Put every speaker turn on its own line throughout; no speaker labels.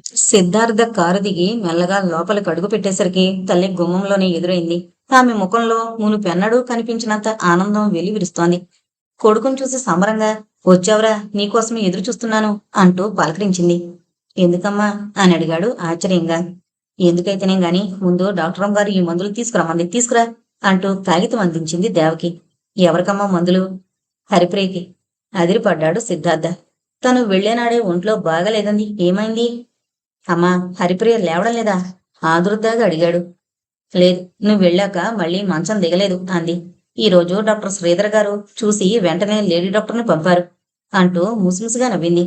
Siddhartha car దిగి మెల్లగా లోపలికి అడుగు పెట్టేసరికి తల్లి గుమ్మంలోనే ఎదురైంది. ఆమె ముఖంలో మునుపెన్నడూ కనిపించినంత ఆనందం వెలివిరుస్తోంది. కొడుకును చూసి సంబరంగా వచ్చావురా నీకోసమే ఎదురు చూస్తున్నాను అంటూ పలకరించింది. ఎందుకమ్మా? అని అడిగాడు ఆశ్చర్యంగా. ఎందుకైతేనే గాని ముందు డాక్టర్ గారు ఈ మందులు తీసుకురమ్మంది తీసుకురా అంటూ కాగితం అందించింది దేవకి. ఎవరికమ్మా మందులు? హరిప్రియకి. అదిరిపడ్డాడు సిద్ధార్థ. తను వెళ్ళేనాడే ఒంట్లో బాగలేదంది ఏమైంది? అమ్మా హరిప్రియ లేవడం లేదా? ఆదుర్దాగా అడిగాడు. లేదు నువ్వు వెళ్ళాక మళ్ళీ మంచం దిగలేదు అంది. ఈ రోజు డాక్టర్ శ్రీధర్ గారు చూసి వెంటనే లేడీ డాక్టర్ని పంపారు అంటూ ముసిముసిగా నవ్వింది.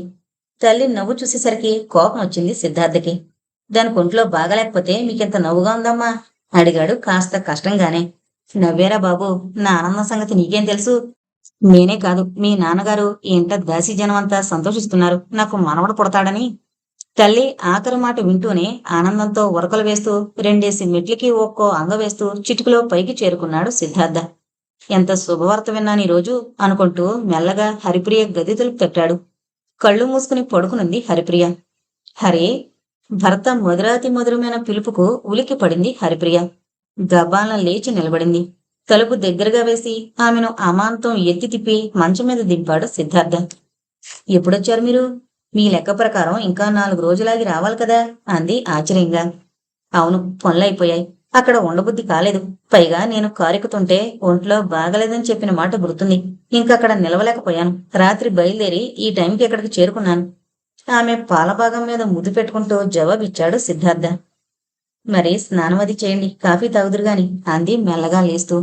తల్లి నవ్వు చూసేసరికి కోపం వచ్చింది సిద్ధార్థకి. దాని ఒంట్లో బాగలేకపోతే మీకింత నవ్వుగా ఉందమ్మా? అడిగాడు కాస్త కష్టంగానే. నవ్వేరా బాబు నా ఆనందం సంగతి నీకేం తెలుసు? నేనే కాదు మీ నాన్నగారు ఇంత దాసీ జనం అంతా సంతోషిస్తున్నారు నాకు మనవడు పుడతాడని. తల్లి ఆఖరి మాట వింటూనే ఆనందంతో ఉరకలు వేస్తూ రెండేసి మెట్లకి ఒక్కో అంగ వేస్తూ చిటికలో పైకి చేరుకున్నాడు సిద్ధార్థ. ఎంత శుభవార్త విన్నాను ఈరోజు రోజు అనుకుంటూ మెల్లగా హరిప్రియ గది తలుపు తట్టాడు. కళ్ళు మూసుకుని పడుకునుంది హరిప్రియ. హరి భర్త మధురాతి మధురమైన పిలుపుకు ఉలికి పడింది హరిప్రియ. గబాలన లేచి నిలబడింది. తలుపు దగ్గరగా వేసి ఆమెను అమాంతం ఎత్తి తిప్పి మంచం మీద దింపాడు సిద్ధార్థ. ఎప్పుడొచ్చారు మీరు? మీ లెక్క ప్రకారం ఇంకా నాలుగు రోజులాగి రావాలి కదా అంది ఆశ్చర్యంగా. అవును పనులైపోయాయి అక్కడ ఉండబుద్ధి కాలేదు. పైగా నేను కారెక్కుతుంటే ఒంట్లో బాగలేదని చెప్పిన మాట గుర్తుంది. ఇంకక్కడ నిలవలేకపోయాను. రాత్రి బయలుదేరి ఈ టైంకి ఇక్కడికి చేరుకున్నాను. ఆమె పాలభాగం మీద ముద్దు పెట్టుకుంటూ జవాబిచ్చాడు సిద్ధార్థ. మరి స్నానం అది చేయండి కాఫీ తాగుదురు గాని అంది మెల్లగా లేస్తూ.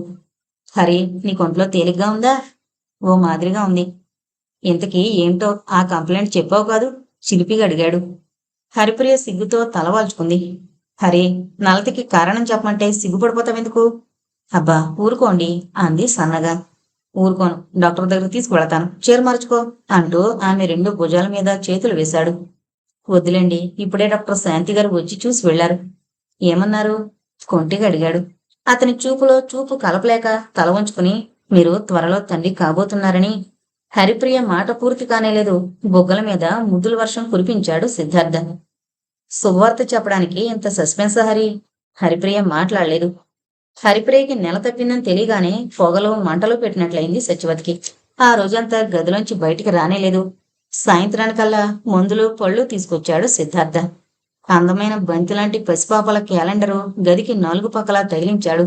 హరి నీ కొంట్లో తేలిగ్గా ఉందా? ఓ మాదిరిగా ఉంది. ఇంతకీ ఏంటో ఆ కంప్లైంట్ చెప్పావు కాదు? చిలిపిగా అడిగాడు. హరిప్రియ సిగ్గుతో తలవాల్చుకుంది హరి నలతకి కారణం చెప్పమంటే సిగ్గుపడిపోతావెందుకు అబ్బా ఊరుకోండి అంది సన్నగా. ఊరుకోను డాక్టర్ దగ్గర తీసుకువెళతాను. చీర మార్చుకో అంటూ ఆమె రెండు భుజాల మీద చేతులు వేశాడు. వద్దులేండి ఇప్పుడే డాక్టర్ శాంతి గారు వచ్చి చూసి వెళ్ళారు ఏమన్నారు? కొంటిగా అడిగాడు. అతని చూపులో చూపు కలపలేక తల వంచుకుని మీరు త్వరలో తండ్రి కాబోతున్నారని హరిప్రియ మాట పూర్తి కానేలేదు బొగ్గల మీద ముద్దుల వర్షం కురిపించాడు సిద్ధార్థ శుభవార్త చెప్పడానికి ఇంత సస్పెన్స్ హరి? హరిప్రియ మాట్లాడలేదు. హరిప్రియకి నెల తప్పిందని తెలియగానే పొగలో మంటలో పెట్టినట్లయింది సత్యవతికి. ఆ రోజంతా గదిలోంచి బయటికి రానేలేదు. సాయంత్రానికల్లా మందులు పళ్ళు తీసుకొచ్చాడు సిద్ధార్థ అందమైన బంతిలాంటి పసిపాపల క్యాలెండరు గదికి నాలుగు పక్కలా తగిలించాడు.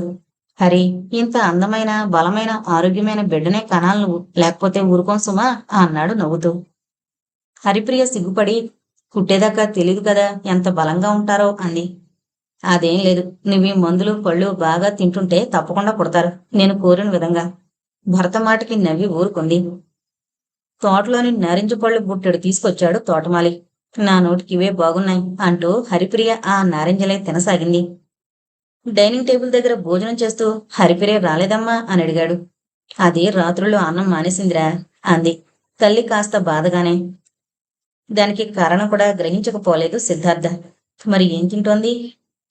హరి ఇంత అందమైన బలమైన ఆరోగ్యమైన బిడ్డనే కనాలి నువ్వు. లేకపోతే ఊరుకోం సుమా అన్నాడు నవ్వుతూ. హరిప్రియ సిగ్గుపడి కుట్టేదాకా తెలియదు కదా ఎంత బలంగా ఉంటారో అంది. అదేం లేదు నువ్వు ఈ మందులు పళ్ళు బాగా తింటుంటే తప్పకుండా పుడతారు. నేను కోరిన విధంగా. భర్త మాటకి నవ్వి ఊరుకుంది. తోటలోని నారింజ పళ్ళు బుట్టెడు తీసుకొచ్చాడు తోటమాలి. నా నోటికి ఇవే బాగున్నాయి అంటూ హరిప్రియ ఆ నారింజలే తినసాగింది. డైనింగ్ టేబుల్ దగ్గర భోజనం చేస్తూ హరిపిరే రాలేదమ్మా అని అడిగాడు. అది రాత్రుల్లో అన్నం మానేసిందిరా అంది. తల్లి కాస్త బాధగానే. దానికి కారణం కూడా గ్రహించకపోలేదు సిద్ధార్థ. మరి ఏం తింటోంది?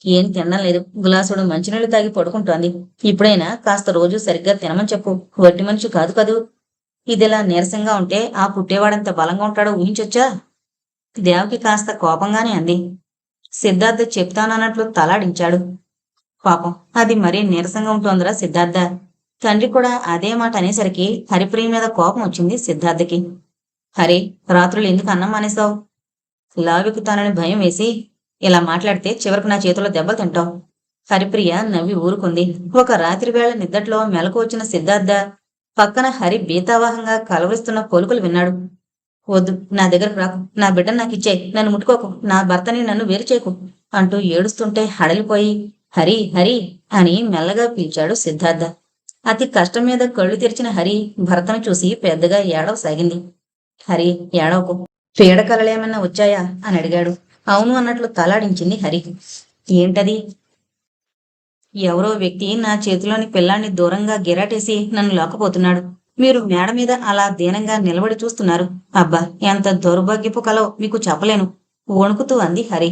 ఏం తినడం లేదు గులాసుడు మంచినీళ్ళు తాగి పడుకుంటోంది. ఇప్పుడైనా కాస్త రోజు సరిగ్గా తినమని చెప్పు. వట్టి మనిషి కాదు కదూ. ఇదిలా నీరసంగా ఉంటే ఆ పుట్టేవాడంత బలంగా ఉంటాడో ఊహించొచ్చా? దేవకి కాస్త కోపంగానే అంది. సిద్ధార్థ చెప్తానన్నట్లు తలాడించాడు. పాపం. అది మరీ నీరసంగా ఉంటోందిరా సిద్ధార్థ. తండ్రి కూడా అదే మాట అనేసరికి హరిప్రియ మీద కోపం వచ్చింది సిద్ధార్థకి. హరి రాత్రులు ఎందుకు అన్నం మానేశావు? లావెక్కుతానని భయం వేసి ఇలా మాట్లాడితే చివరికి నా చేతిలో దెబ్బలు తింటావు. హరిప్రియ నవ్వి ఊరుకుంది. ఒక రాత్రి వేళ నిద్దట్లో మెలకు వచ్చిన సిద్ధార్థ పక్కన హరి బీతావాహంగా కలవరిస్తున్న కొలుకులు విన్నాడు. వద్దు నా దగ్గరకు రాకు. నా బిడ్డ నాకు నన్ను ముట్టుకోకు. నా భర్తని నన్ను వేరు చేయకు అంటూ ఏడుస్తుంటే హడలిపోయి హరి హరి అని మెల్లగా పిలిచాడు సిద్ధార్థ. అతి కష్టం మీద కళ్ళు తెరిచిన హరి భర్తను చూసి పెద్దగా ఏడవసాగింది. హరి ఏడవకు. పీడకలలేమన్నా వచ్చాయా? అని అడిగాడు. అవును అన్నట్లు తలాడించింది హరి. ఏంటది? ఎవరో వ్యక్తి నా చేతిలోని పిల్లాన్ని దూరంగా గిరాటేసి నన్ను లోకపోతున్నాడు మీరు మేడ మీద అలా దీనంగా నిలబడి చూస్తున్నారు. అబ్బా ఎంత దౌర్భాగ్యపు కలో మీకు చెప్పలేను. వణుకుతూ అంది హరి.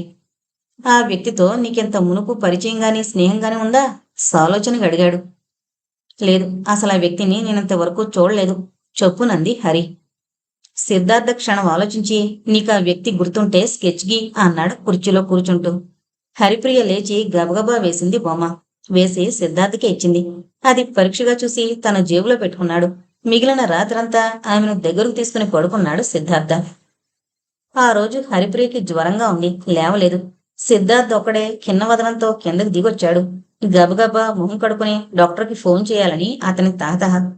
ఆ వ్యక్తితో నీకెంత మునుపు పరిచయం కానీ స్నేహంగాని ఉందా? సాలోచనగా అడిగాడు లేదు అసలు ఆ వ్యక్తిని నేనంతవరకు చూడలేదు. చెప్పునంది హరి. సిద్ధార్థ క్షణం ఆలోచించి నీకు ఆ వ్యక్తి గుర్తుంటే స్కెచ్ గీ అన్నాడు కుర్చీలో కూర్చుంటూ. హరిప్రియ లేచి గబగబా వేసింది బొమ్మ. వేసి సిద్ధార్థకి ఇచ్చింది. అది పరీక్షగా చూసి తన జేబులో పెట్టుకున్నాడు. మిగిలిన రాత్రంతా ఆమెను దగ్గరకు తీసుకుని పడుకున్నాడు సిద్ధార్థ. ఆ రోజు హరిప్రియకి జ్వరంగా ఉంది. లేవలేదు. సిద్ధార్థ్ ఒక్కడే కిన్న వదనంతో కిందకి దిగొచ్చాడు. గబగబా మొహం కడుకుని డాక్టర్కి ఫోన్ చేయాలని అతని తాత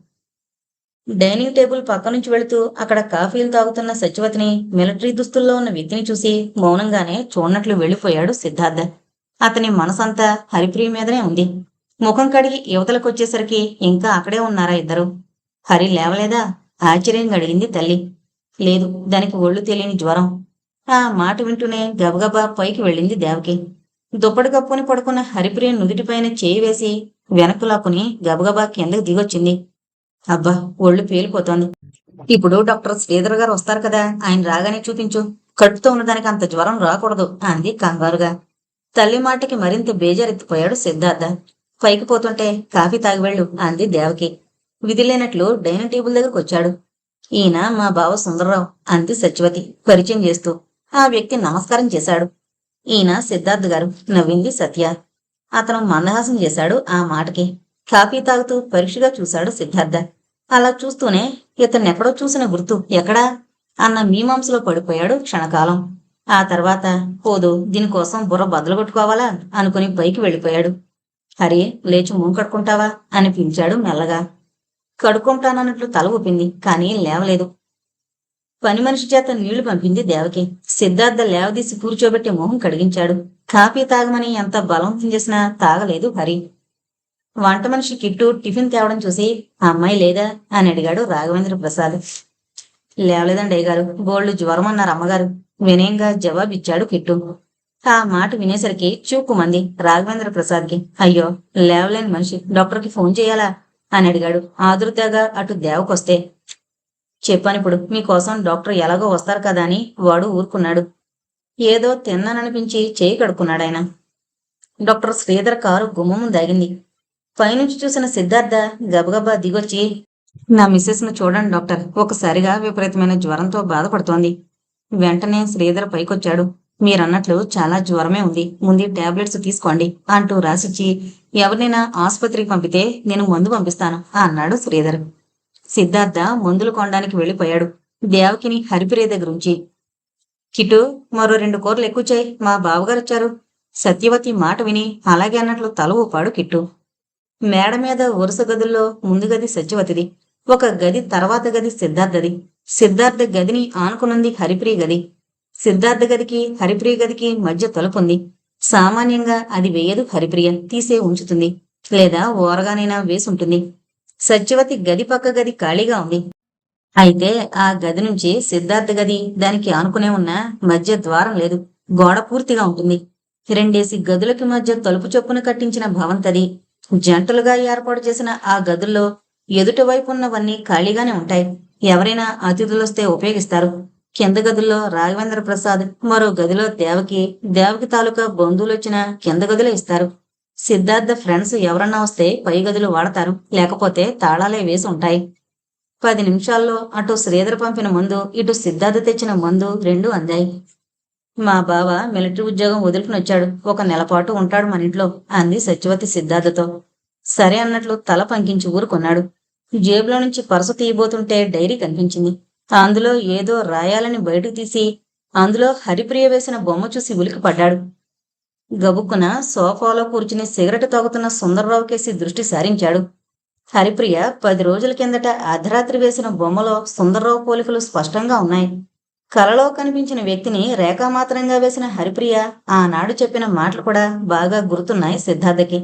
డైనింగ్ టేబుల్ పక్క నుంచి వెళుతూ అక్కడ కాఫీలు తాగుతున్న సచివతిని మిలిటరీ దుస్తుల్లో ఉన్న వ్యక్తిని చూసి మౌనంగానే చూడనట్లు వెళ్ళిపోయాడు సిద్ధార్థ. అతని మనసంతా హరిప్రియ మీదనే ఉంది. ముఖం కడిగి యువతలకొచ్చేసరికి ఇంకా అక్కడే ఉన్నారా ఇద్దరు? హరి లేవలేదా? ఆశ్చర్యంగా అడిగింది తల్లి. లేదు దానికి ఒళ్ళు తెలియని జ్వరం. ఆ మాట వింటూనే గబగబా పైకి వెళ్ళింది దేవకి. దుప్పటి కప్పుని పడుకున్న హరిప్రియ నుదుటిపైన చేయి వేసి వెనక్కు లాక్కుని గబగబా కిందకి దిగొచ్చింది. అబ్బా ఒళ్ళు పేలిపోతోంది. ఇప్పుడు డాక్టర్ శ్రీధర్ గారు వస్తారు కదా ఆయన రాగానే చూపించు. కడుపుతో ఉన్నదానికి అంత జ్వరం రాకూడదు అంది కంగారుగా. తల్లి మాటకి మరింత బేజారెత్తిపోయాడు సిద్ధార్థ. పైకి పోతుంటే కాఫీ తాగి వెళ్ళు అంది దేవకి. విధి లేనట్లు డైనింగ్ టేబుల్ దగ్గరకు వచ్చాడు. ఈయన మా బావ సుందరరావు అంది సత్యవతి పరిచయం చేస్తూ. ఆ వ్యక్తి నమస్కారం చేశాడు. ఈయన సిద్ధార్థ్ గారు నవ్వింది సత్య. అతను మందహాసం చేశాడు ఆ మాటకి. కాఫీ తాగుతూ పరీక్షగా చూశాడు సిద్ధార్థ. అలా చూస్తూనే ఇతన్ని ఎక్కడో చూసిన గుర్తు ఎక్కడా? అన్న మీమాంసలో పడిపోయాడు క్షణకాలం. ఆ తర్వాత పోదు దీనికోసం బుర్ర బద్దలు కొట్టుకోవాలా? అనుకుని పైకి వెళ్ళిపోయాడు. హరి లేచి మూం కడుకుంటావా అని పిలిచాడు మెల్లగా. కడుక్కుంటానన్నట్లు తల ఊపింది కానీ లేవలేదు. పని మనిషి చేత నీళ్ళు పంపింది దేవకి. సిద్ధార్థ లేవదీసి కూర్చోబెట్టి మొహం కడిగించాడు. కాఫీ తాగమని ఎంత బలవంతం చేసినా తాగలేదు హరి. వంట మనిషి కిట్టు టిఫిన్ తేవడం చూసి "ఆ అమ్మాయి లేదా? అని అడిగాడు రాఘవేంద్ర ప్రసాద్. లేవలేదండి అయ్యగారు బోళ్ళు జ్వరం అన్నారు అమ్మగారు. వినయంగా జవాబిచ్చాడు కిట్టు. ఆ మాట వినేసరికి చూక్కుమంది రాఘవేంద్ర ప్రసాద్కి. అయ్యో లేవలేని మనిషి డాక్టర్కి ఫోన్ చేయాలా? అని అడిగాడు. ఆదురుతగా అటు దేవకొస్తే చెప్పానిప్పుడు మీకోసం డాక్టర్ ఎలాగో వస్తారు కదా అని వాడు ఊరుకున్నాడు. ఏదో తిన్నాననిపించి చేయి కడుక్కున్నాడు ఆయన డాక్టర్ శ్రీధర్ కారు గుమ్మము దాగింది పైనుంచి చూసిన సిద్ధార్థ గబగబా దిగొచ్చి నా మిస్సెస్ను చూడండి డాక్టర్ ఒకసారిగా విపరీతమైన జ్వరంతో బాధపడుతోంది. వెంటనే శ్రీధర్ పైకొచ్చాడు. మీరన్నట్లు చాలా జ్వరమే ఉంది. ముందు టాబ్లెట్స్ తీసుకోండి అంటూ రాసిచ్చి ఎవరినైనా ఆసుపత్రికి పంపితే నేను మందు పంపిస్తాను అన్నాడు శ్రీధర్. సిద్ధార్థ మందులు కొనడానికి వెళ్ళిపోయాడు దేవకిని హరిపిరే దగ్గరుంచి కిటు మరో రెండు కూరలు ఎక్కువ చేయి మా బావగారు వచ్చారు. సత్యవతి మాట విని అలాగే అన్నట్లు తల ఊపాడు కిట్టు. మేడ మీద వరుస గదుల్లో ముందు గది సత్యవతిది ఒక గది తర్వాత గది సిద్ధార్థది. సిద్ధార్థ గదిని ఆనుకునుంది హరిప్రియ గది. సిద్ధార్థ గదికి హరిప్రియ గదికి మధ్య తలుపుంది సామాన్యంగా అది వేయదు హరిప్రియ తీసే ఉంచుతుంది. లేదా ఓరగానైనా వేసుంటుంది. సత్యవతి గది పక్క గది ఖాళీగా ఉంది. అయితే ఆ గది నుంచి సిద్ధార్థ గది దానికి ఆనుకునే ఉన్న మధ్య ద్వారం లేదు. గోడ పూర్తిగా ఉంటుంది. రెండేసి గదులకి మధ్య తలుపు చొప్పున కట్టించిన భవంతది జంటలుగా ఏర్పాటు చేసిన ఆ గదుల్లో ఎదుటి వైపు ఉన్నవన్నీ ఖాళీగానే ఉంటాయి. ఎవరైనా అతిథులొస్తే ఉపయోగిస్తారు. కింద గదుల్లో రాఘవేంద్ర ప్రసాద్ మరో గదిలో దేవకి దేవకి తాలూకా బంధువులు వచ్చిన కింద గదిలో ఇస్తారు. సిద్ధార్థ ఫ్రెండ్స్ ఎవరన్నా వస్తే పై గదులు వాడతారు లేకపోతే తాళాలే వేసి ఉంటాయి. పది నిమిషాల్లో అటు శ్రీధర్ పంపిన మందు ఇటు సిద్ధార్థ తెచ్చిన మందు రెండు అందాయి. మా బావ మిలిటరీ ఉద్యోగం వదులుకుని వచ్చాడు ఒక నెలపాటు ఉంటాడు మన ఇంట్లో అంది సత్యవతి సిద్ధార్థతో. సరే అన్నట్లు తల పంకించి ఊరుకున్నాడు. జేబులో నుంచి పరస తీయబోతుంటే డైరీ కనిపించింది. అందులో ఏదో రాయాలని బయటకు తీసి అందులో హరిప్రియ వేసిన బొమ్మ చూసి ఉలికి పడ్డాడు గబుక్కున సోఫాలో కూర్చుని సిగరెట్ తాగుతున్న సుందరరావు కేసి దృష్టి సారించాడు. హరిప్రియ పది రోజుల కిందట అర్ధరాత్రి వేసిన బొమ్మలో సుందరరావు పోలికలు స్పష్టంగా ఉన్నాయి. కలలో కనిపించిన వ్యక్తిని రేఖామాత్రంగా వేసిన హరిప్రియ ఆనాడు చెప్పిన మాటలు కూడా బాగా గుర్తున్నాయి సిద్ధార్థకి.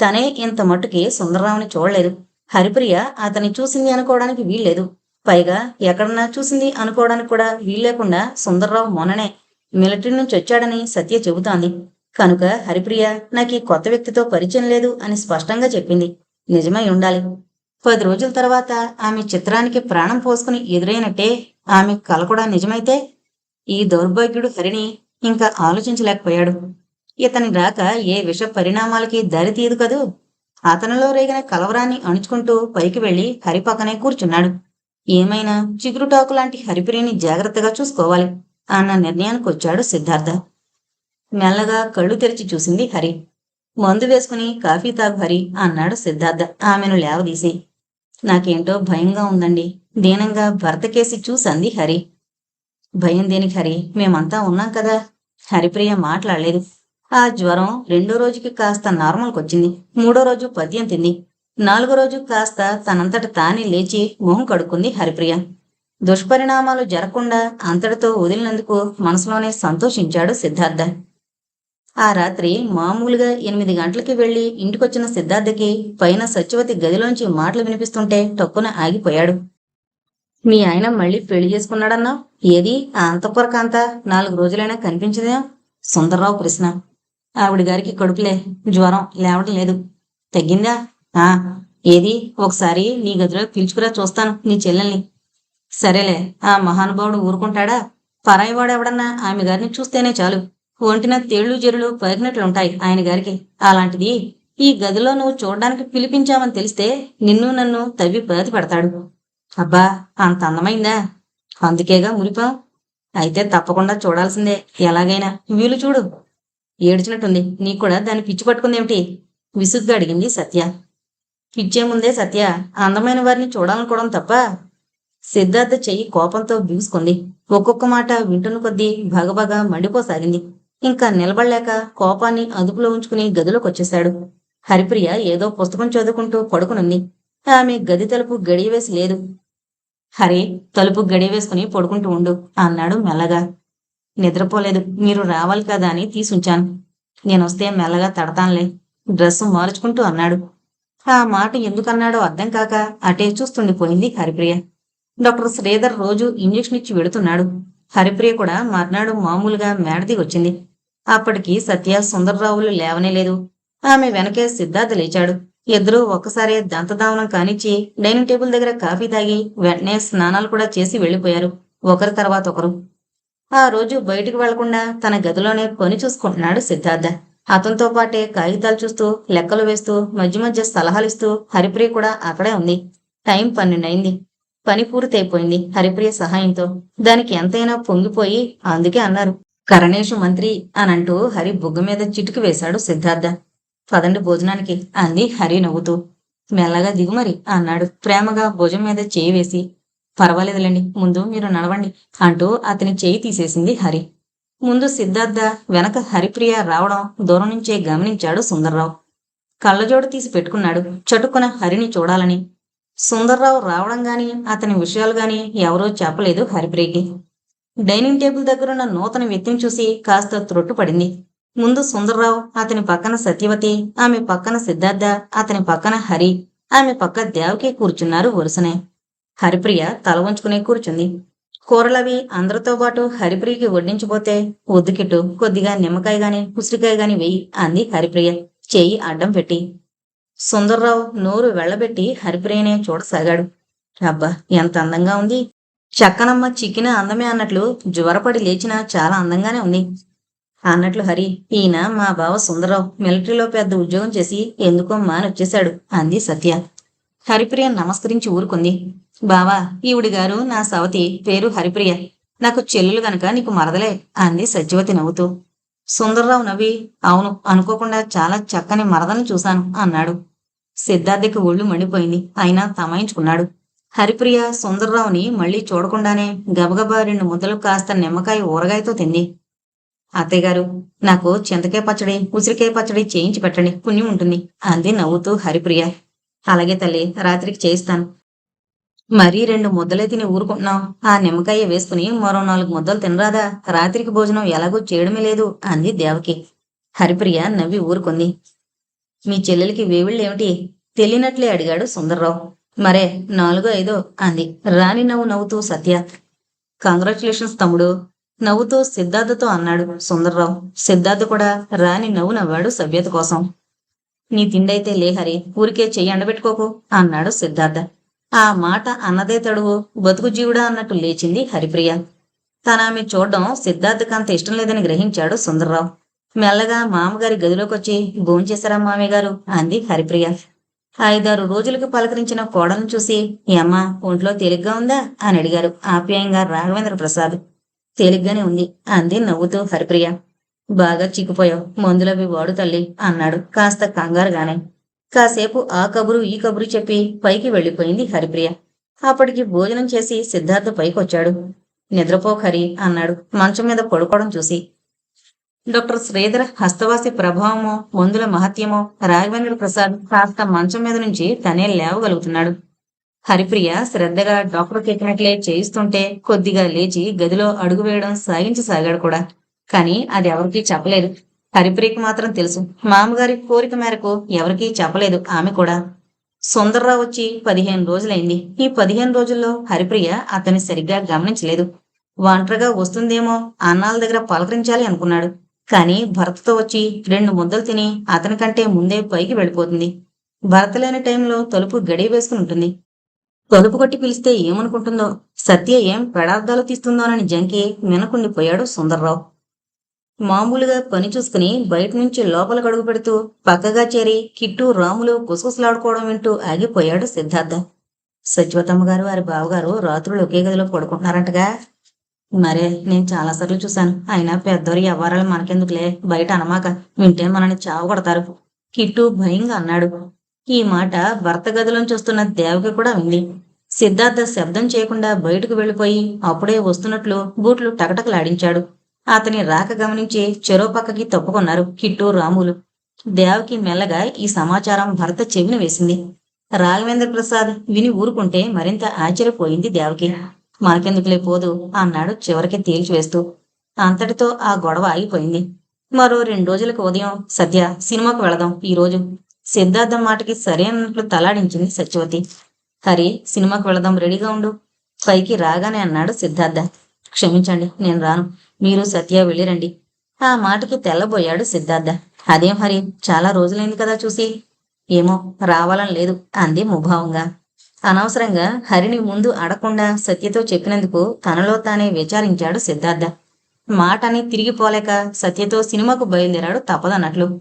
తనే ఇంత మట్టుకి సుందరరావుని చూడలేదు. హరిప్రియ అతని చూసింది అనుకోవడానికి వీల్లేదు. పైగా ఎక్కడన్నా చూసింది అనుకోవడానికి కూడా వీల్లేకుండా సుందర్రావు మొన్ననే మిలిటరీ నుంచి వచ్చాడని సత్య చెబుతోంది. కనుక హరిప్రియ నాకు ఈ కొత్త వ్యక్తితో పరిచయం లేదు అని స్పష్టంగా చెప్పింది. నిజమై ఉండాలి. పది రోజుల తర్వాత ఆమె చిత్రానికి ప్రాణం పోసుకుని ఎదురైనట్టే ఆమె కల కూడా నిజమైతే ఈ దౌర్భాగ్యుడు హరిని ఇంకా ఆలోచించలేకపోయాడు. ఇతని రాక ఏ విష పరిణామాలకి దారి తీయదు కదూ? అతనిలో రేగిన కలవరాన్ని అణుచుకుంటూ పైకి వెళ్ళి హరి పక్కనే కూర్చున్నాడు. ఏమైనా చిగురుటాకు లాంటి హరిప్రియని జాగ్రత్తగా చూసుకోవాలి అన్న నిర్ణయానికి వచ్చాడు సిద్ధార్థ. మెల్లగా కళ్ళు తెరిచి చూసింది హరి. మందు వేసుకుని కాఫీ తాగు హరి అన్నాడు సిద్ధార్థ. ఆమెను లేవదీసి. నాకేంటో భయంగా ఉందండి. దీనంగా భర్తకేసి చూసంది హరి. భయం దేనికి హరి? మేమంతా ఉన్నాం కదా. హరిప్రియ మాట్లాడలేదు. ఆ జ్వరం రెండో రోజుకి కాస్త నార్మల్కి వచ్చింది మూడో రోజు పద్యం తింది. నాలుగో రోజు కాస్త తనంతట తానే లేచి మొహం కడుక్కుంది హరిప్రియ. దుష్పరిణామాలు జరగకుండా అంతటితో వదిలినందుకు మనసులోనే సంతోషించాడు సిద్ధార్థ. ఆ రాత్రి మామూలుగా ఎనిమిది గంటలకి వెళ్ళి ఇంటికొచ్చిన సిద్ధార్థకి పైన సత్యవతి గదిలోంచి మాటలు వినిపిస్తుంటే టక్కున ఆగిపోయాడు. మీ ఆయన మళ్ళీ పెళ్ళి చేసుకున్నాడన్నా? ఏది? ఆ అంతఃపురకాంత నాలుగు రోజులైనా కనిపించదే? సుందర్రావు కృష్ణ ఆవిడ గారికి కడుపులే జ్వరం లేవడం లేదు. తగ్గిందా? ఆ. ఏది? ఒకసారి నీ గదిలో పిలుచుకురా చూస్తాను నీ చెల్లెల్ని. సరేలే ఆ మహానుభావుడు ఊరుకుంటాడా? పరాయివాడు ఎవడన్నా ఆమె గారిని చూస్తేనే చాలు. ఒంటిన తేళ్ళు జరులు పగినట్లుంటాయి ఆయన గారికి. అలాంటిది ఈ గదిలో నువ్వు చూడడానికి పిలిపించామని తెలిస్తే నిన్ను నన్ను తవ్వి పాతి పెడతాడు. అబ్బా అంత అందమైందా? అందుకేగా మురిపా. అయితే తప్పకుండా చూడాల్సిందే. ఎలాగైనా వీలు చూడు. ఏడ్చినట్టుంది. నీకు కూడా దాన్ని పిచ్చి పట్టుకుందేమిటి? విసుగ్గా అడిగింది సత్య. పిచ్చే ముందే సత్య అందమైన వారిని చూడాలనుకోవడం తప్ప సిద్ధార్థ చెయ్యి కోపంతో బిగుసుకుంది. ఒక్కొక్క మాట వింటున్న కొద్దీ భగభగ మండిపోసాగింది. ఇంకా నిలబడలేక కోపాన్ని అదుపులో ఉంచుకుని గదిలోకి వచ్చేశాడు. హరిప్రియ ఏదో పుస్తకం చదువుకుంటూ పడుకునుంది. ఆమె గది తలుపు గడియవేసి లేదు. హరి తలుపు గడియవేసుకుని పడుకుంటూ ఉండు అన్నాడు మెల్లగా. నిద్రపోలేదు మీరు రావాలి కదా అని తీసుంచాను. నేనొస్తే మెల్లగా తడతానులే డ్రెస్ మార్చుకుంటూ అన్నాడు. ఆ మాట ఎందుకన్నాడో అర్థం కాక అటే చూస్తుండిపోయింది హరిప్రియ. డాక్టర్ శ్రీధర్ రోజు ఇంజెక్షన్ ఇచ్చి వెడుతున్నాడు. హరిప్రియ కూడా మర్నాడు మామూలుగా మేడది వచ్చింది. అప్పటికి సత్య లేవనే లేవనేలేదు ఆమె వెనకే సిద్ధార్థ లేచాడు. ఇద్దరూ ఒక్కసారే దంతదావనం కానిచ్చి డైనింగ్ టేబుల్ దగ్గర కాఫీ తాగి వెంటనే స్నానాలు కూడా చేసి వెళ్ళిపోయారు ఒకరి తర్వాత ఒకరు. ఆ రోజు బయటికి వెళ్ళకుండా తన గదిలోనే పని చూసుకుంటున్నాడు సిద్ధార్థ. అతనితో పాటే కాగితాలు చూస్తూ లెక్కలు వేస్తూ మధ్య మధ్య సలహాలిస్తూ హరిప్రియ కూడా అక్కడే ఉంది. టైం పన్నెండైంది. పని పూర్తయిపోయింది హరిప్రియ సహాయంతో. దానికి ఎంతైనా పొంగిపోయి అందుకే అన్నారు. కరణేషు మంత్రి అనంటూ హరి బుగ్గ మీద చిటుకు వేశాడు సిద్ధార్థ. పదండి భోజనానికి అంది హరి నవ్వుతూ. మెల్లగా దిగుమరి అన్నాడు. ప్రేమగా భుజం మీద చేయి వేసి. పర్వాలేదులేండి ముందు మీరు నడవండి అంటూ అతని చేయి తీసేసింది హరి. ముందు సిద్ధార్థ వెనక హరిప్రియ రావడం దూరం నుంచే గమనించాడు సుందర్రావు. కళ్ళజోడు తీసి పెట్టుకున్నాడు. చటుక్కున హరిని చూడాలని. సుందర్రావు రావడం గాని అతని విషయాలు గాని ఎవరూ చెప్పలేదు హరిప్రియకి. డైనింగ్ టేబుల్ దగ్గరున్న నూతన వ్యక్తిని చూసి కాస్త త్రొట్టుపడింది ముందు సుందర్రావు అతని పక్కన సత్యవతి ఆమె పక్కన సిద్ధార్థ అతని పక్కన హరి ఆమె పక్క దేవకి కూర్చున్నారు వరుసనే. హరిప్రియ తల వంచుకుని కూర్చుంది. కూరలవి అందరితో పాటు హరిప్రియకి వడ్డించిపోతే ఉద్దుకిట్టు కొద్దిగా నిమ్మకాయ గాని ఉసిరికాయ గాని వెయ్యి అంది హరిప్రియ. చేయి అడ్డం పెట్టి. సుందర్రావు నోరు వెళ్ళబెట్టి హరిప్రియనే చూడసాగాడు. అబ్బా ఎంత అందంగా ఉంది. చక్కనమ్మ చిక్కిన అందమే అన్నట్లు జ్వరపడి లేచినా చాలా అందంగానే ఉంది. అన్నట్లు హరి ఈయన మా బావ సుందరరావు మిలిటరీలో పెద్ద ఉద్యోగం చేసి ఎందుకో మానొచ్చేశాడు అంది సత్య. హరిప్రియ నమస్కరించి ఊరుకుంది. బావా ఈవిడి గారు నా సవతి పేరు హరిప్రియ. నాకు చెల్లెలు గనక నీకు మరదలే అంది సత్యవతి నవ్వుతూ. సుందర్రావు నవ్వి అవును అనుకోకుండా చాలా చక్కని మరదను చూశాను అన్నాడు. సిద్ధార్థకి ఒళ్ళు మండిపోయింది. అయినా తమాయించుకున్నాడు. హరిప్రియ సుందర్రావుని మళ్ళీ చూడకుండానే గబగబా రెండు ముద్దలు కాస్త నిమ్మకాయ ఊరగాయతో తింది. అత్తయ్యగారు నాకు చింతకాయ పచ్చడి ఉసిరికాయ పచ్చడి చేయించి పెట్టండి పుణ్యం ఉంటుంది అంది నవ్వుతూ హరిప్రియ. అలాగే తల్లి రాత్రికి చేయిస్తాను. మరీ రెండు ముద్దలే తిని ఊరుకుంటున్నాం ఆ నిమ్మకాయ వేసుకుని మరో నాలుగు ముద్దలు తినరాదా? రాత్రికి భోజనం ఎలాగో చేయడమే లేదు అంది దేవకి. హరిప్రియ నవ్వి ఊరుకుంది. మీ చెల్లెలికి వేవిళ్ళేమిటి తెలియనట్లే అడిగాడు సుందర్రావు. మరే నాలుగో ఐదో అంది. రాణి నవ్వు నవ్వుతూ సత్య కంగ్రాచులేషన్స్ తమ్ముడు. నవ్వుతూ సిద్ధార్థతో అన్నాడు సుందర్రావు. సిద్ధార్థ కూడా రాణి నవ్వు నవ్వాడు సభ్యత కోసం. నీ తిండైతే లే హరి ఊరికే చెయ్యి ఎండబెట్టుకోకు అన్నాడు సిద్ధార్థ. ఆ మాట అన్నదే తడువు బతుకు జీవుడా అన్నట్టు లేచింది హరిప్రియ. తన ఆమె చూడడం సిద్ధార్థకి అంత ఇష్టం లేదని గ్రహించాడు సుందర్రావు. మెల్లగా మామగారి గదిలోకి వచ్చి భోంచేశారా మామయ్య గారు? అంది హరిప్రియ. ఐదారు రోజులకు పలకరించిన కోడలను చూసి ఏమ్మా ఒంట్లో తేలిగ్గా ఉందా? అని అడిగారు ఆప్యాయంగా రాఘవేంద్ర ప్రసాద్. తేలిగ్గానే ఉంది అంది నవ్వుతూ హరిప్రియ. బాగా చిక్కుపోయావు మందులవి వాడు తల్లి అన్నాడు కాస్త కంగారుగానే. కాసేపు ఆ కబురు ఈ కబురు చెప్పి పైకి వెళ్ళిపోయింది హరిప్రియ. అప్పటికి భోజనం చేసి సిద్ధార్థ పైకొచ్చాడు. నిద్రపోక్ అన్నాడు మంచం మీద పడుకోవడం చూసి. డాక్టర్ శ్రీధర్ హస్తవాసి ప్రభావము మందుల మహత్యమో రాఘవేంద్ర ప్రసాద్ కాస్త మంచం మీద నుంచి తనే లేవగలుగుతున్నాడు. హరిప్రియ శ్రద్ధగా డాక్టర్ చెప్పినట్లే చేయిస్తుంటే కొద్దిగా లేచి గదిలో అడుగు వేయడం సాగించసాగాడు కూడా. కానీ అది ఎవరికీ చెప్పలేదు. హరిప్రియకి మాత్రం తెలుసు. మామగారి కోరిక మేరకు ఎవరికీ చెప్పలేదు ఆమె కూడా. సుందర్రావు వచ్చి పదిహేను రోజులైంది. ఈ పదిహేను రోజుల్లో హరిప్రియ అతన్ని సరిగ్గా గమనించలేదు. ఒంటరిగా వస్తుందేమో అన్నాల దగ్గర పలకరించాలి అనుకున్నాడు. కానీ భర్తతో వచ్చి రెండు ముద్దలు తిని అతని కంటే ముందే పైకి వెళ్ళిపోతుంది. భర్త లేని టైంలో తలుపు గడియ వేసుకుని ఉంటుంది. తలుపు కొట్టి పిలిస్తే ఏమనుకుంటుందో సత్య ఏం పెడార్థాలు తీస్తుందోనని జంకి మినకుండిపోయాడు సుందర్రావు. మామూలుగా పని చూసుకుని బయట నుంచి లోపల గడుగు పెడుతూ పక్కగా చేరి కిట్టు రాములు కుసకుసలాడుకోవడం వింటూ ఆగిపోయాడు సిద్ధార్థ. సత్యవతమ్మ గారు వారి బావగారు రాత్రులు ఒకే గదిలో పడుకుంటున్నారంటగా మరే నేను చాలాసార్లు చూశాను. అయినా పెద్దోరి వ్యవహారాలు మనకెందుకులే? బయట అనమాక వింటే మనల్ని చావు కొడతారు. కిట్టు భయంగా అన్నాడు. ఈ మాట భర్త గదిలోంచి వస్తున్న దేవకి కూడా వింది. సిద్ధార్థ శబ్దం చేయకుండా బయటకు వెళ్ళిపోయి అప్పుడే వస్తున్నట్లు బూట్లు టకటకలాడించాడు. అతని రాక గమనించి చెరో పక్కకి తప్పుకున్నారు కిట్టు రాములు. దేవకి మెల్లగా ఈ సమాచారం భర్త చెవిని వేసింది. రాఘవేంద్ర ప్రసాద్ విని ఊరుకుంటే మరింత ఆశ్చర్యపోయింది దేవకి. మనకెందుకులే పోదు అన్నాడు చివరికి తేల్చివేస్తూ. అంతటితో ఆ గొడవ ఆగిపోయింది. మరో రెండు రోజులకు ఉదయం సత్య సినిమాకు వెళదాం ఈ రోజు. సిద్ధార్థ మాటకి సరే అన్నట్లు తలాడించింది సత్యవతి. హరి సినిమాకు వెళదాం రెడీగా ఉండు. పైకి రాగానే అన్నాడు సిద్ధార్థ. క్షమించండి నేను రాను. మీరు సత్య వెళ్ళిరండి. ఆ మాటకి తెల్లబోయాడు సిద్ధార్థ. అదేం హరి చాలా రోజులైంది కదా చూసి. ఏమో రావాలని లేదు అంది ముభావంగా. అనవసరంగా హరిని ముందు అడగకుండా సత్యతో చెప్పినందుకు తనలో తానే విచారించాడు సిద్ధార్థ. మాటని తిరిగిపోలేక సత్యతో సినిమాకు బయలుదేరాడు తప్పదన్నట్లు.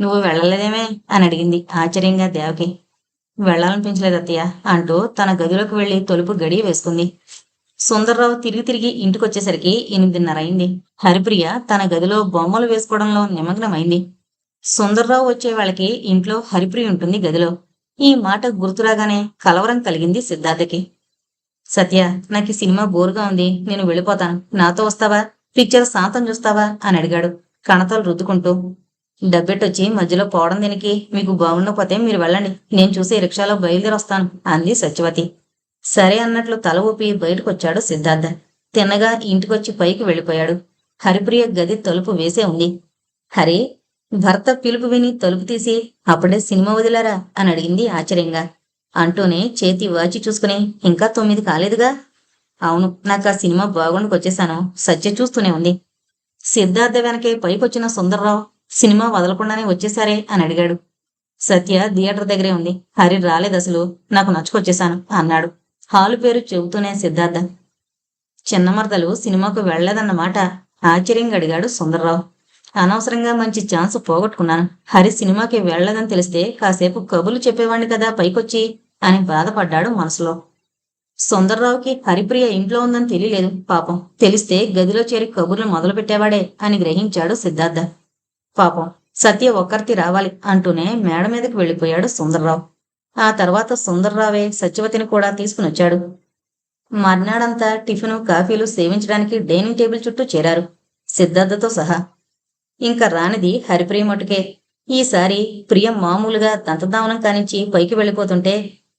నువ్వు వెళ్ళలేదేమే? అని అడిగింది ఆశ్చర్యంగా దేవకి. వెళ్ళాలనిపించలేదు అత్తయ్య అంటూ తన గదిలోకి వెళ్ళి తలుపు గడియ వేసుకుంది. సుందర్రావు తిరిగి తిరిగి ఇంటికొచ్చేసరికి ఎనిమిదిన్నర అయింది. హరిప్రియ తన గదిలో బొమ్మలు వేసుకోవడంలో నిమగ్నమైంది. సుందర్రావు వచ్చే వాళ్ళకి ఇంట్లో హరిప్రియ ఉంటుంది గదిలో. ఈ మాట గుర్తురాగానే కలవరం కలిగింది సిద్ధార్థకి. సత్య నాకు ఈ సినిమా బోరుగా ఉంది నేను వెళ్ళిపోతాను. నాతో వస్తావా? పిక్చర్ శాంతం చూస్తావా? అని అడిగాడు. కణతలు రుద్దుకుంటూ డబ్బెట్టొచ్చి మధ్యలో పోవడం దీనికి మీకు బాగుండకపోతే మీరు వెళ్ళండి. నేను చూసి రిక్షాలో బయలుదేరి వస్తాను అంది సత్యవతి. సరే అన్నట్లు తల ఊపి బయటకొచ్చాడు సిద్ధార్థ. తిన్నగా ఇంటికొచ్చి పైకి వెళ్ళిపోయాడు. హరిప్రియ గది తలుపు వేసే ఉంది. హరి భర్త పిలుపు విని తలుపు తీసి అప్పుడే సినిమా వదిలారా? అని అడిగింది ఆశ్చర్యంగా. అంటూనే చేతి వాచి చూసుకుని ఇంకా తొమ్మిది కాలేదుగా? అవును నాకు ఆ సినిమా బాగుండుకొచ్చేశాను సత్య చూస్తూనే ఉంది. సిద్ధార్థ వెనకే పైకొచ్చిన సుందర్రావు సినిమా వదలకుండానే వచ్చేసారే? అని అడిగాడు. సత్య థియేటర్ దగ్గరే ఉంది. హరి రాలేదు అసలు. నాకు నచ్చుకొచ్చేశాను అన్నాడు. హాలు పేరు చెబుతూనే సిద్ధార్థ. చిన్నమరదలు సినిమాకు వెళ్ళేదన్నమాట ఆశ్చర్యంగా అడిగాడు సుందర్రావు. అనవసరంగా మంచి ఛాన్స్ పోగొట్టుకున్నాను. హరి సినిమాకి వెళ్ళదని తెలిస్తే కాసేపు కబుర్లు చెప్పేవాణ్ణి కదా పైకొచ్చి అని బాధపడ్డాడు మనసులో. సుందర్రావుకి హరిప్రియ ఇంట్లో ఉందని తెలియలేదు పాపం. తెలిస్తే గదిలో చేరి కబుర్లు మొదలు పెట్టేవాడే అని గ్రహించాడు సిద్ధార్థ. పాపం సత్య ఒక్కరితి రావాలి అంటూనే మేడ మీదకి వెళ్ళిపోయాడు సుందర్రావు. ఆ తర్వాత సుందర్రావే సత్యవతిని కూడా తీసుకునొచ్చాడు. మర్నాడంతా టిఫిను కాఫీలు సేవించడానికి డైనింగ్ టేబుల్ చుట్టూ చేరారు. సిద్ధార్థతో సహా ఇంకా రానిది హరిప్రియ మటుకే ఈసారి ప్రియం మామూలుగా దంతదావనం కానించి పైకి వెళ్ళిపోతుంటే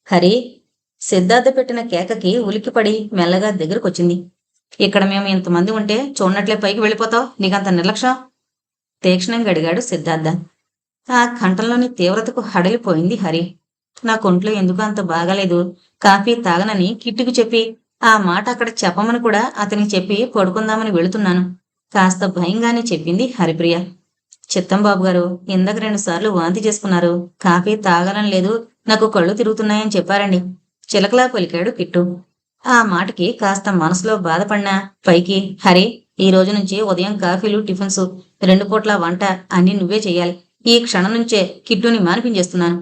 హరి సిద్ధార్థ పెట్టిన కేకకి ఉలిక్కిపడి మెల్లగా దగ్గరకొచ్చింది. ఇక్కడ మేము ఇంతమంది ఉంటే చూడనట్లే పైకి వెళ్ళిపోతావు నీకంత నిర్లక్ష్యం? తీక్షణంగా అడిగాడు సిద్ధార్థ. ఆ కంఠంలోని తీవ్రతకు హడలిపోయింది హరి. నా కొంట్లో ఎందుకు అంత బాగాలేదు? కాఫీ తాగనని కిట్టుకు చెప్పి ఆ మాట అక్కడ చెప్పమని కూడా అతనికి చెప్పి పడుకుందామని వెళుతున్నాను. కాస్త భయంగానే చెప్పింది హరిప్రియ. చిత్తం బాబు గారు ఇందాక రెండు సార్లు వాంతి చేసుకున్నారు. కాఫీ తాగాలని లేదు. నాకు కళ్ళు తిరుగుతున్నాయని చెప్పారండి. చిలకలా పలికాడు కిట్టు. ఆ మాటకి కాస్త మనసులో బాధపడినా పైకి హరి ఈ రోజు నుంచి ఉదయం కాఫీలు టిఫిన్స్ రెండు పూట్ల వంట అన్ని నువ్వే చేయాలి ఈ క్షణం నుంచే కిట్టుని మానిపించేస్తున్నాను.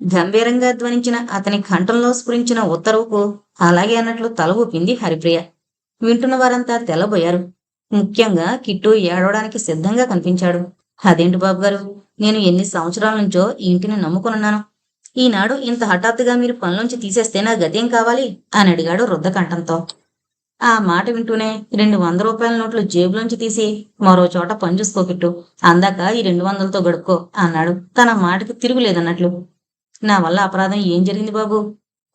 గంభీరంగా ధ్వనించిన అతని కంఠంలో స్ఫురించిన ఉత్తర్వుకు అలాగే అన్నట్లు తల ఊపింది హరిప్రియ. వింటున్న వారంతా తెల్లబోయారు. ముఖ్యంగా కిట్టు ఏడవడానికి సిద్ధంగా కనిపించాడు. అదేంటి బాబు గారు నేను ఎన్ని సంవత్సరాల నుంచో ఈ ఇంటిని నమ్ముకున్నాను ఈనాడు ఇంత హఠాత్తుగా మీరు పనిలోంచి తీసేస్తే నా గతేం కావాలి? అని అడిగాడు రుద్దకంఠంతో ఆ మాట వింటూనే రెండు వంద రూపాయల నోట్లు జేబులోంచి తీసి మరో చోట పని చూసుకోకిట్టు అందాక ఈ రెండు వందలతో గడుక్కో అన్నాడు. తన మాటకి తిరుగులేదన్నట్లు. నా వల్ల అపరాధం ఏం జరిగింది బాబు?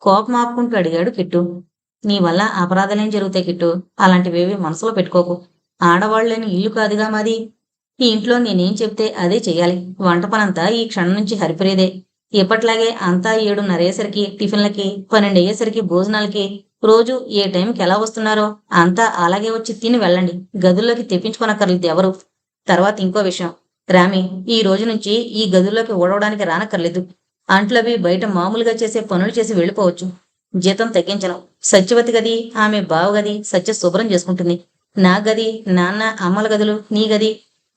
కోపం ఆపుకుంటూ అడిగాడు కిట్టు. నీ వల్ల అపరాధాలేం జరుగుతాయి కిట్టు. అలాంటివేవి మనసులో పెట్టుకోకు. ఆడవాళ్ళని ఇల్లు కాదుగా మాది. ఈ ఇంట్లో నేనేం చెప్తే అదే చెయ్యాలి. వంట పనంతా ఈ క్షణం నుంచి హరిపరేదే ఎప్పట్లాగే అంతా ఏడున్నరయ్యేసరికి టిఫిన్లకి పన్నెండు అయ్యేసరికి భోజనాలకి రోజు ఏ టైంకి ఎలా వస్తున్నారో అంతా అలాగే వచ్చి తిని వెళ్ళండి. గదుల్లోకి తెప్పించుకోనక్కర్లేదు ఎవరు. తర్వాత ఇంకో విషయం. రామి ఈ రోజు నుంచి ఈ గదుల్లోకి ఓడవడానికి రానక్కర్లేదు. అంట్లవి బయట మామూలుగా చేసే పనులు చేసి వెళ్ళిపోవచ్చు. జీతం తగ్గించను. సత్యవతి గది ఆమె బావగది సత్య శుభ్రం చేసుకుంటుంది. నా గది నాన్న అమ్మల గదులు నీ గది.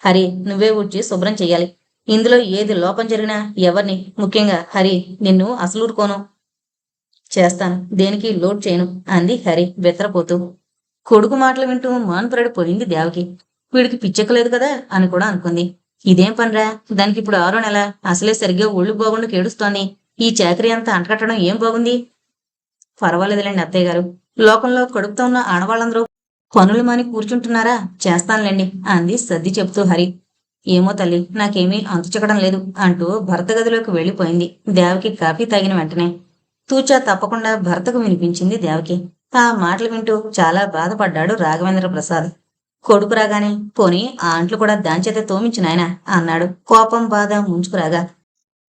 హరి నువ్వే ఊడ్చి శుభ్రం చెయ్యాలి. ఇందులో ఏది లోపం జరిగినా ఎవరిని? ముఖ్యంగా హరి నిన్ను అసలూరుకోను చేస్తాను. దేనికి లోడ్ చేయను? అంది హరి బెత్తరపోతూ. కొడుకు మాటలు వింటూ మాన్పరడి పోయింది దేవకి. వీడికి పిచ్చెక్కలేదు కదా అని కూడా అనుకుంది. ఇదేం పనిరా? దానికి ఇప్పుడు ఆరో నెల. అసలే సరిగ్గా ఒళ్ళు బాగుండు కేడుస్తోంది. ఈ చాకరీ అంతా అంటకట్టడం ఏం బాగుంది? పర్వాలేదులేండి అత్తయ్య గారు. లోకంలో కడుపుతో ఉన్న ఆడవాళ్ళందరూ పనులు మాని కూర్చుంటున్నారా? చేస్తానులేండి అంది సర్ది చెప్తూ హరి. ఏమో తల్లి నాకేమీ అంతుచకడం లేదు అంటూ భర్త గదిలోకి వెళ్ళిపోయింది దేవకి కాఫీ తాగిన వెంటనే. తూచా తప్పకుండా భర్తకు వినిపించింది దేవకి. ఆ మాటలు వింటూ చాలా బాధపడ్డాడు రాఘవేంద్ర ప్రసాద్. కొడుకు రాగానే పోని ఆ అంట్లు కూడా దాంచేత తోమించినాయన అన్నాడు. కోపం బాధ ముంచుకురాగా.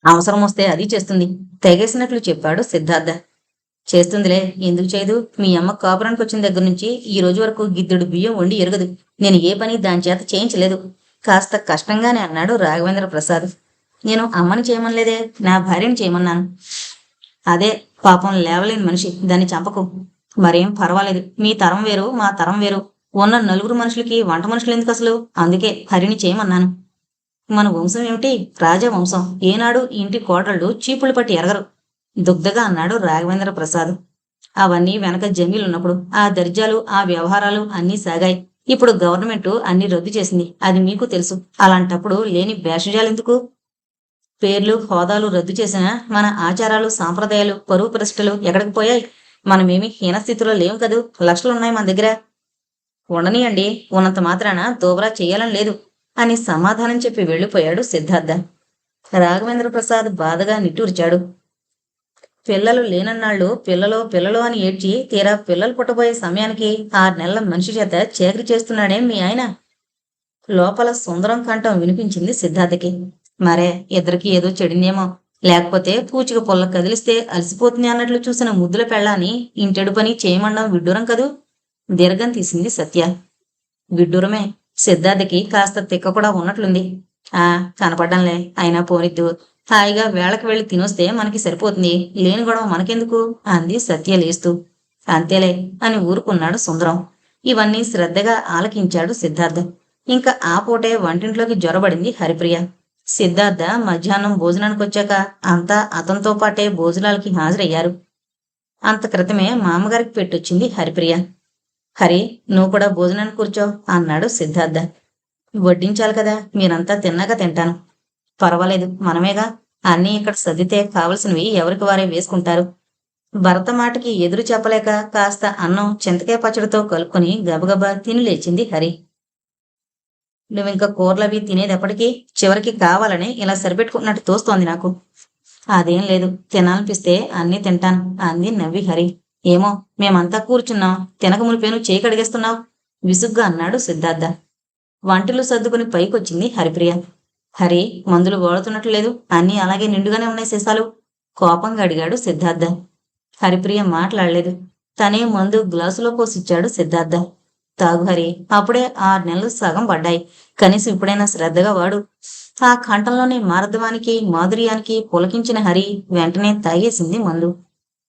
అవసరం వస్తే అది చేస్తుంది. తెగేసినట్లు చెప్పాడు సిద్ధార్థ. చేస్తుందిలే. ఎందుకు చేయదు? మీ అమ్మ కాపురానికి వచ్చిన దగ్గర నుంచి ఈ రోజు వరకు గిద్దెడు బియ్యం వండి ఎరగదు. నేను ఏ పని దాని చేత చేయించలేదు. కాస్త కష్టంగానే అన్నాడు రాఘవేంద్ర ప్రసాద్. నేను అమ్మని చేయమనలేదే నా భార్యని చేయమన్నాను. అదే పాపం లేవలేని మనిషి దాన్ని చంపకు. మరేం పర్వాలేదు మీ తరం వేరు మా తరం వేరు. ఉన్న నలుగురు మనుషులకి వంట మనుషులు ఎందుకు అసలు? అందుకే హరిని చేయమన్నాను. మన వంశం ఏమిటి? రాజా వంశం ఏనాడు ఇంటి కోడళ్ళు చీపులు పట్టి ఎరగరు. దుగ్ధగా అన్నాడు రాఘవేంద్ర ప్రసాద్. అవన్నీ వెనక జమీలున్నప్పుడు ఆ దర్జాలు ఆ వ్యవహారాలు అన్నీ సాగాయి. ఇప్పుడు గవర్నమెంట్ అన్ని రద్దు చేసింది. అది మీకు తెలుసు. అలాంటప్పుడు లేని భేషజాలెందుకు పేర్లు హోదాలు రద్దు చేసిన మన ఆచారాలు సాంప్రదాయాలు పరువు ప్రతిష్టలు ఎక్కడికి పోయాయి? మనమేమి హీనస్థితిలో లేవు కదూ? లక్షలున్నాయి మన దగ్గర. ఉండనియండి. ఉన్నంత మాత్రాన దోబరా చేయాలని లేదు అని సమాధానం చెప్పి వెళ్ళిపోయాడు సిద్ధార్థ. రాఘవేంద్ర ప్రసాద్ బాధగా నిట్టూర్చాడు. పిల్లలు లేనన్నాళ్ళు పిల్లలు పిల్లలు అని ఏడ్చి తీరా పిల్లలు పుట్టబోయే సమయానికి ఆరు నెలల మనిషి చేత చేకరి చేస్తున్నాడే మీ ఆయన. లోపల సుందరం కంఠం వినిపించింది సిద్ధార్థకి. మరే ఇద్దరికి ఏదో చెడిందేమో. లేకపోతే పూచిక పొల్ల కదిలిస్తే అలసిపోతుంది అన్నట్లు చూసిన ముద్దుల పెళ్ళాని ఇంటెడు పని చేయమండం విడ్డూరం కదూ? దీర్ఘం తీసింది సత్య. విడ్డూరమే. సిద్ధార్థకి కాస్త తిక్క కూడా ఉన్నట్లుంది. ఆ కనపడ్డంలే. అయినా పోనిద్దు. హాయిగా వేళకి వెళ్ళి తినొస్తే మనకి సరిపోతుంది. లేని గొడవ మనకెందుకు? అంది సత్య లేస్తూ. అంతేలే అని ఊరుకున్నాడు సుందరం. ఇవన్నీ శ్రద్ధగా ఆలకించాడు సిద్ధార్థ. ఇంకా ఆ పూటే వంటింట్లోకి జ్వరబడింది హరిప్రియ. సిద్ధార్థ మధ్యాహ్నం భోజనానికి వచ్చాక అంతా అతనితో పాటే భోజనాలకి హాజరయ్యారు. అంత క్రితమే మామగారికి పెట్టొచ్చింది హరిప్రియ. హరి నువ్వు కూడా భోజనానికి కూర్చో అన్నాడు సిద్ధార్థ. వడ్డించాలి కదా మీరంతా తిన్నాక తింటాను. పర్వాలేదు మనమేగా. అన్నీ ఇక్కడ సర్దితే కావలసినవి ఎవరికి వారే వేసుకుంటారు. భర్త మాటకి ఎదురు చెప్పలేక కాస్త అన్నం చింతకాయ పచ్చడితో కలుపుకొని గబగబా తిని లేచింది హరి. నువ్వింకా కూరలవి తినేదప్పటికీ చివరికి కావాలని ఇలా సరిపెట్టుకున్నట్టు తోస్తోంది నాకు. అదేం లేదు తినాలనిపిస్తే అన్నీ తింటాను అంది నవ్వి హరి. ఏమో మేమంతా కూర్చున్నాం తినక మునిపేను చేయి కడిగేస్తున్నావు? విసుగ్గా అన్నాడు సిద్ధార్థ. వంటలు సర్దుకుని పైకొచ్చింది హరిప్రియ. హరి మందులు వాడుతున్నట్లు లేదు అన్నీ అలాగే నిండుగానే ఉన్నాయి సీసాలు కోపంగా అడిగాడు సిద్ధార్థ. హరిప్రియ మాట్లాడలేదు. తనే మందు గ్లాసులో పోసిచ్చాడు సిద్ధార్థ. తాగు హరి అప్పుడే ఆరు నెలలు సగం పడ్డాయి. కనీసం ఇప్పుడైనా శ్రద్ధగా వాడు. ఆ కంఠంలోని మారధవానికి మాధుర్యానికి పులకించిన హరి వెంటనే తాగేసింది మందు.